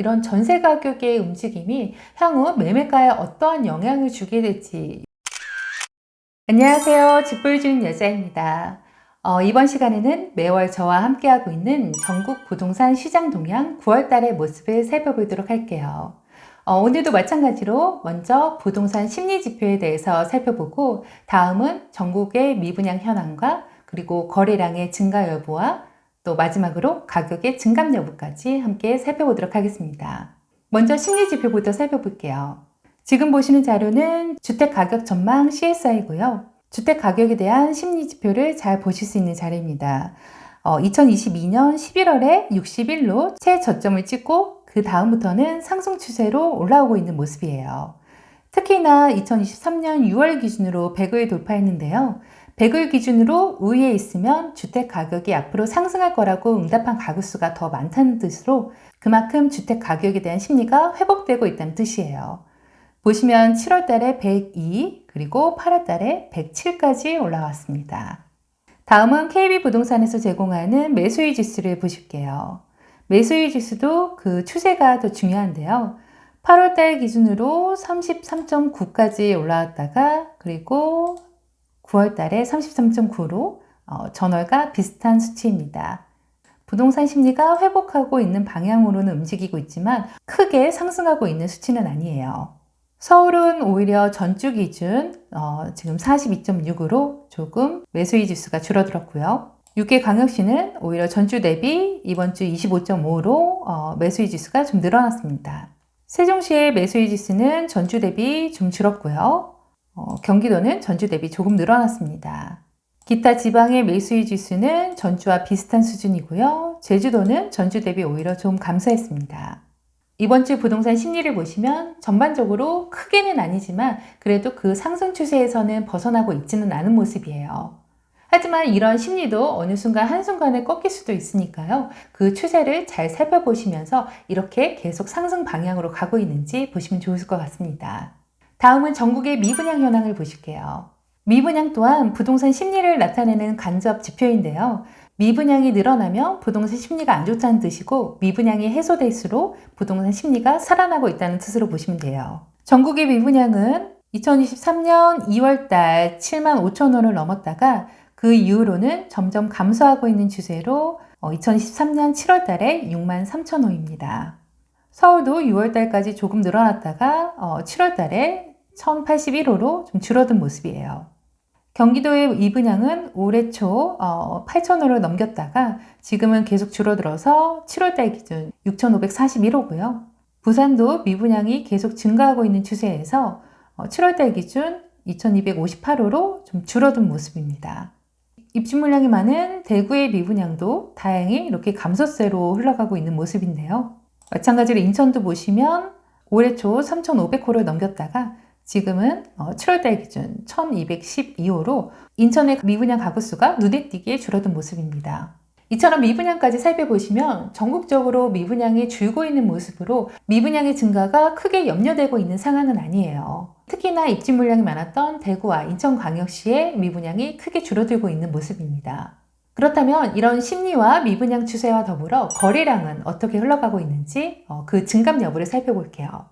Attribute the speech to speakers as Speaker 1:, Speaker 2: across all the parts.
Speaker 1: 이런 전세 가격의 움직임이 향후 매매가에 어떠한 영향을 주게 될지. 안녕하세요. 집보여주는 여자입니다. 어, 이번 시간에는 매월 저와 함께하고 있는 전국 부동산 시장 동향 9월달의 모습을 살펴보도록 할게요. 어, 오늘도 마찬가지로 먼저 부동산 심리 지표에 대해서 살펴보고 다음은 전국의 미분양 현황과 그리고 거래량의 증가 여부와 또 마지막으로 가격의 증감 여부까지 함께 살펴보도록 하겠습니다. 먼저 심리 지표부터 살펴볼게요. 지금 보시는 자료는 주택 가격 전망 CSI고요. 주택 가격에 대한 심리 지표를 잘 보실 수 있는 자료입니다. 어, 2022년 11월에 61로 최저점을 찍고 그 다음부터는 상승 추세로 올라오고 있는 모습이에요. 특히나 2023년 6월 기준으로 100을 돌파했는데요. 100을 기준으로 우위에 있으면 주택 가격이 앞으로 상승할 거라고 응답한 가구 수가 더 많다는 뜻으로 그만큼 주택 가격에 대한 심리가 회복되고 있다는 뜻이에요. 보시면 7월 달에 102, 그리고 8월 달에 107까지 올라왔습니다. 다음은 KB 부동산에서 제공하는 매수의 지수를 보실게요. 매수의 지수도 그 추세가 더 중요한데요. 8월 달 기준으로 33.9까지 올라왔다가 그리고 9월 달에 33.9로 어, 전월과 비슷한 수치입니다. 부동산 심리가 회복하고 있는 방향으로는 움직이고 있지만 크게 상승하고 있는 수치는 아니에요. 서울은 오히려 전주 기준 어, 지금 42.6으로 조금 매수의 지수가 줄어들었고요. 6개 광역시는 오히려 전주 대비 이번 주 25.5로 어, 매수의 지수가 좀 늘어났습니다. 세종시의 매수의 지수는 전주 대비 좀 줄었고요. 어, 경기도는 전주 대비 조금 늘어났습니다. 기타 지방의 매수의 지수는 전주와 비슷한 수준이고요. 제주도는 전주 대비 오히려 좀 감소했습니다. 이번 주 부동산 심리를 보시면 전반적으로 크게는 아니지만 그래도 그 상승 추세에서는 벗어나고 있지는 않은 모습이에요. 하지만 이런 심리도 어느 순간 한순간에 꺾일 수도 있으니까요. 그 추세를 잘 살펴보시면서 이렇게 계속 상승 방향으로 가고 있는지 보시면 좋을 것 같습니다. 다음은 전국의 미분양 현황을 보실게요. 미분양 또한 부동산 심리를 나타내는 간접 지표인데요. 미분양이 늘어나면 부동산 심리가 안 좋다는 뜻이고 미분양이 해소될수록 부동산 심리가 살아나고 있다는 뜻으로 보시면 돼요. 전국의 미분양은 2023년 2월달 7만 5천 호를 넘었다가 그 이후로는 점점 감소하고 있는 추세로 2023년 7월달에 6만 3천 호입니다. 서울도 6월달까지 조금 늘어났다가 7월달에 1081호로 좀 줄어든 모습이에요. 경기도의 이 분양은 올해 초 어, 8,000호를 넘겼다가 지금은 계속 줄어들어서 7월달 기준 6,541호고요. 부산도 미분양이 계속 증가하고 있는 추세에서 어, 7월달 기준 2,258호로 좀 줄어든 모습입니다. 입주 물량이 많은 대구의 미분양도 다행히 이렇게 감소세로 흘러가고 있는 모습인데요. 마찬가지로 인천도 보시면 올해 초 3,500호를 넘겼다가 지금은 7월달 어, 기준 1212호로 인천의 미분양 가구 수가 눈에 띄게 줄어든 모습입니다. 이처럼 미분양까지 살펴보시면 전국적으로 미분양이 줄고 있는 모습으로 미분양의 증가가 크게 염려되고 있는 상황은 아니에요. 특히나 입지 물량이 많았던 대구와 인천광역시의 미분양이 크게 줄어들고 있는 모습입니다. 그렇다면 이런 심리와 미분양 추세와 더불어 거래량은 어떻게 흘러가고 있는지 어, 그 증감 여부를 살펴볼게요.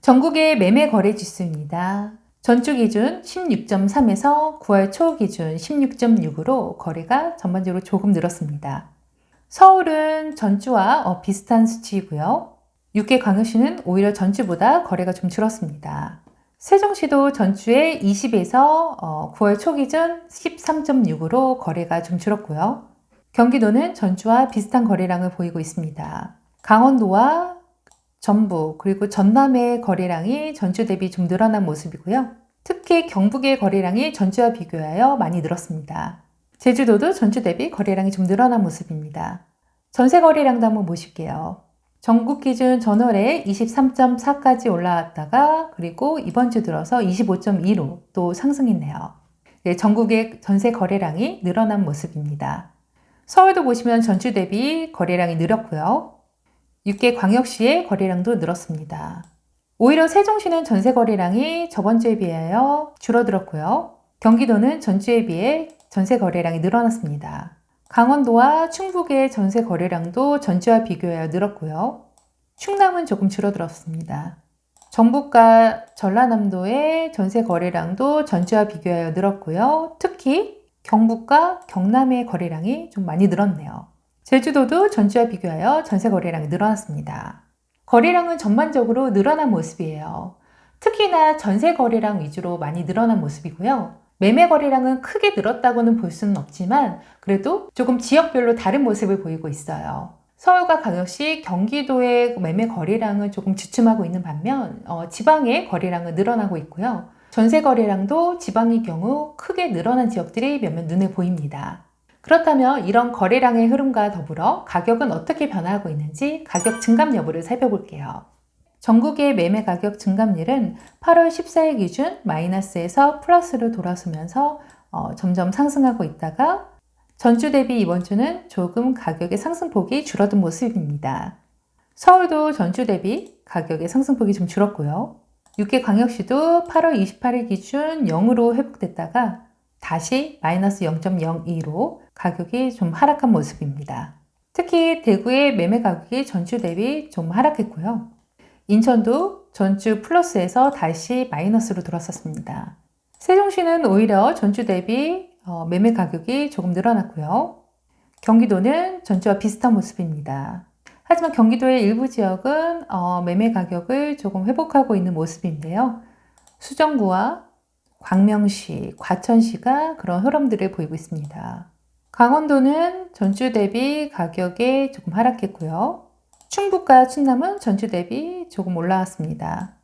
Speaker 1: 전국의 매매 거래 지수입니다. 전주 기준 16.3에서 9월 초 기준 16.6으로 거래가 전반적으로 조금 늘었습니다. 서울은 전주와 어, 비슷한 수치이고요. 6개 광역시는 오히려 전주보다 거래가 좀 줄었습니다. 세종시도 전주에 20에서 어, 9월 초 기준 13.6으로 거래가 좀 줄었고요. 경기도는 전주와 비슷한 거래량을 보이고 있습니다. 강원도와 전북 그리고 전남의 거래량이 전주 대비 좀 늘어난 모습이고요. 특히 경북의 거래량이 전주와 비교하여 많이 늘었습니다. 제주도도 전주 대비 거래량이 좀 늘어난 모습입니다. 전세 거래량도 한번 보실게요. 전국 기준 전월에 23.4까지 올라왔다가 그리고 이번 주 들어서 25.2로 또 상승했네요. 네, 전국의 전세 거래량이 늘어난 모습입니다. 서울도 보시면 전주 대비 거래량이 늘었고요. 6개 광역시의 거래량도 늘었습니다. 오히려 세종시는 전세 거래량이 저번 주에 비하여 줄어들었고요. 경기도는 전주에 비해 전세 거래량이 늘어났습니다. 강원도와 충북의 전세 거래량도 전주와 비교하여 늘었고요. 충남은 조금 줄어들었습니다. 전북과 전라남도의 전세 거래량도 전주와 비교하여 늘었고요. 특히 경북과 경남의 거래량이 좀 많이 늘었네요. 제주도도 전주와 비교하여 전세 거래량이 늘어났습니다. 거래량은 전반적으로 늘어난 모습이에요. 특히나 전세 거래량 위주로 많이 늘어난 모습이고요. 매매 거래량은 크게 늘었다고는 볼 수는 없지만 그래도 조금 지역별로 다른 모습을 보이고 있어요. 서울과 광역시, 경기도의 매매 거래량은 조금 주춤하고 있는 반면 어, 지방의 거래량은 늘어나고 있고요. 전세 거래량도 지방의 경우 크게 늘어난 지역들이 몇몇 눈에 보입니다. 그렇다면 이런 거래량의 흐름과 더불어 가격은 어떻게 변화하고 있는지 가격 증감 여부를 살펴볼게요. 전국의 매매 가격 증감률은 8월 14일 기준 마이너스에서 플러스로 돌아서면서 어, 점점 상승하고 있다가 전주 대비 이번 주는 조금 가격의 상승폭이 줄어든 모습입니다. 서울도 전주 대비 가격의 상승폭이 좀 줄었고요. 6개 광역시도 8월 28일 기준 0으로 회복됐다가 다시 마이너스 0.02로 가격이 좀 하락한 모습입니다. 특히 대구의 매매 가격이 전주 대비 좀 하락했고요. 인천도 전주 플러스에서 다시 마이너스로 돌아섰습니다. 세종시는 오히려 전주 대비 어, 매매 가격이 조금 늘어났고요. 경기도는 전주와 비슷한 모습입니다. 하지만 경기도의 일부 지역은 어, 매매 가격을 조금 회복하고 있는 모습인데요. 수정구와 광명시, 과천시가 그런 흐름들을 보이고 있습니다. 강원도는 전주 대비 가격이 조금 하락했고요. 충북과 충남은 전주 대비 조금 올라왔습니다.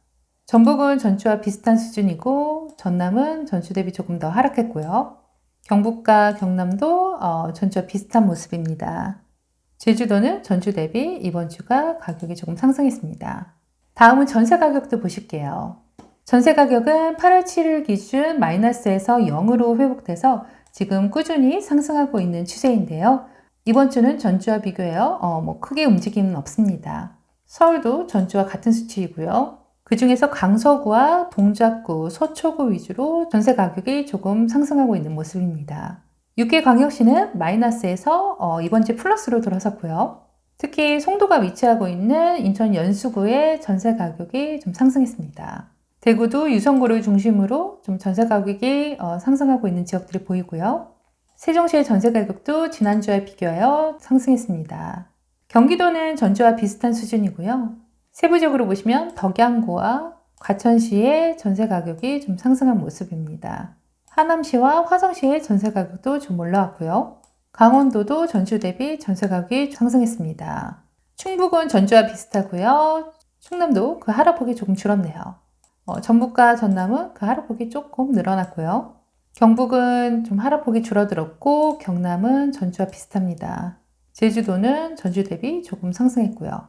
Speaker 1: 전북은 전주와 비슷한 수준이고 전남은 전주 대비 조금 더 하락했고요. 경북과 경남도 어, 전주와 비슷한 모습입니다. 제주도는 전주 대비 이번 주가 가격이 조금 상승했습니다. 다음은 전세 가격도 보실게요. 전세 가격은 8월 7일 기준 마이너스에서 0으로 회복돼서 지금 꾸준히 상승하고 있는 추세인데요. 이번 주는 전주와 비교해요. 어, 뭐 크게 움직임은 없습니다. 서울도 전주와 같은 수치이고요. 그 중에서 강서구와 동작구, 서초구 위주로 전세 가격이 조금 상승하고 있는 모습입니다. 6개 광역시는 마이너스에서 어, 이번 주 플러스로 돌아섰고요. 특히 송도가 위치하고 있는 인천 연수구의 전세 가격이 좀 상승했습니다. 대구도 유성구를 중심으로 좀 전세 가격이 어, 상승하고 있는 지역들이 보이고요. 세종시의 전세 가격도 지난주와 비교하여 상승했습니다. 경기도는 전주와 비슷한 수준이고요. 세부적으로 보시면 덕양구와 과천시의 전세 가격이 좀 상승한 모습입니다. 하남시와 화성시의 전세 가격도 좀 올라왔고요. 강원도도 전주 대비 전세 가격이 상승했습니다. 충북은 전주와 비슷하고요. 충남도 그 하락폭이 조금 줄었네요. 어, 전북과 전남은 그 하락폭이 조금 늘어났고요. 경북은 좀 하락폭이 줄어들었고 경남은 전주와 비슷합니다. 제주도는 전주 대비 조금 상승했고요.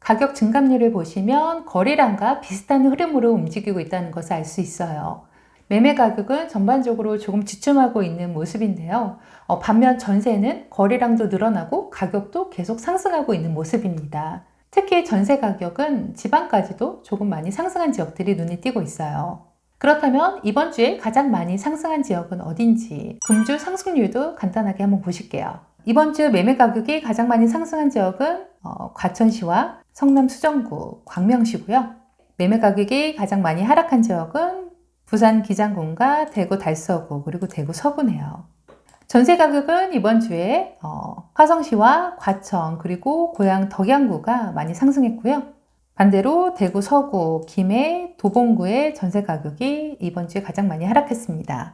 Speaker 1: 가격 증감률을 보시면 거래량과 비슷한 흐름으로 움직이고 있다는 것을 알 수 있어요. 매매 가격은 전반적으로 조금 주춤하고 있는 모습인데요. 어, 반면 전세는 거래량도 늘어나고 가격도 계속 상승하고 있는 모습입니다. 특히 전세 가격은 지방까지도 조금 많이 상승한 지역들이 눈에 띄고 있어요. 그렇다면 이번 주에 가장 많이 상승한 지역은 어딘지 금주 상승률도 간단하게 한번 보실게요. 이번 주 매매 가격이 가장 많이 상승한 지역은 어, 과천시와 성남 수정구, 광명시고요. 매매 가격이 가장 많이 하락한 지역은 부산 기장군과 대구 달서구 그리고 대구 서구네요. 전세 가격은 이번 주에 어, 화성시와 과천 그리고 고향 덕양구가 많이 상승했고요. 반대로 대구 서구, 김해, 도봉구의 전세 가격이 이번 주에 가장 많이 하락했습니다.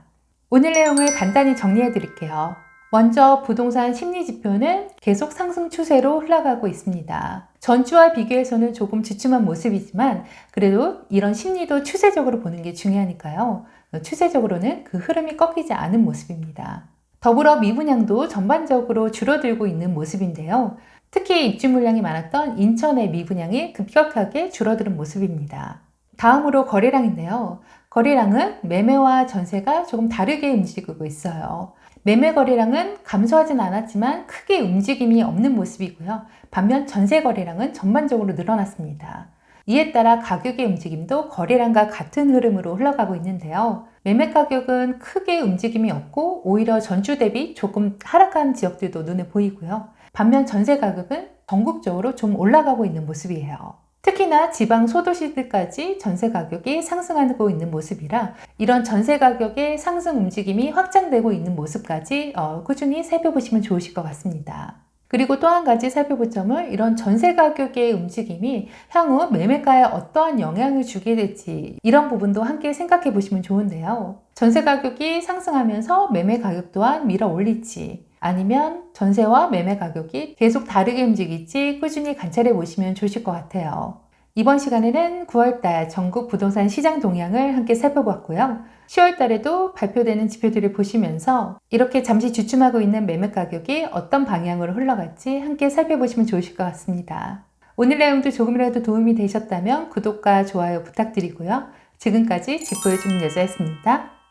Speaker 1: 오늘 내용을 간단히 정리해 드릴게요. 먼저 부동산 심리 지표는 계속 상승 추세로 흘러가고 있습니다. 전주와 비교해서는 조금 주춤한 모습이지만 그래도 이런 심리도 추세적으로 보는 게 중요하니까요. 추세적으로는 그 흐름이 꺾이지 않은 모습입니다. 더불어 미분양도 전반적으로 줄어들고 있는 모습인데요. 특히 입주 물량이 많았던 인천의 미분양이 급격하게 줄어드는 모습입니다. 다음으로 거래량인데요. 거래량은 매매와 전세가 조금 다르게 움직이고 있어요. 매매 거래량은 감소하진 않았지만 크게 움직임이 없는 모습이고요. 반면 전세 거래량은 전반적으로 늘어났습니다. 이에 따라 가격의 움직임도 거래량과 같은 흐름으로 흘러가고 있는데요. 매매 가격은 크게 움직임이 없고 오히려 전주 대비 조금 하락한 지역들도 눈에 보이고요. 반면 전세 가격은 전국적으로 좀 올라가고 있는 모습이에요. 특히나 지방 소도시들까지 전세 가격이 상승하고 있는 모습이라 이런 전세 가격의 상승 움직임이 확장되고 있는 모습까지 어, 꾸준히 살펴보시면 좋으실 것 같습니다. 그리고 또 한 가지 살펴볼 점은 이런 전세 가격의 움직임이 향후 매매가에 어떠한 영향을 주게 될지 이런 부분도 함께 생각해 보시면 좋은데요. 전세 가격이 상승하면서 매매 가격 또한 밀어 올릴지 아니면 전세와 매매 가격이 계속 다르게 움직일지 꾸준히 관찰해 보시면 좋으실 것 같아요. 이번 시간에는 9월달 전국 부동산 시장 동향을 함께 살펴봤고요. 10월달에도 발표되는 지표들을 보시면서 이렇게 잠시 주춤하고 있는 매매 가격이 어떤 방향으로 흘러갈지 함께 살펴보시면 좋으실 것 같습니다. 오늘 내용도 조금이라도 도움이 되셨다면 구독과 좋아요 부탁드리고요. 지금까지 짚보여주는 여자였습니다.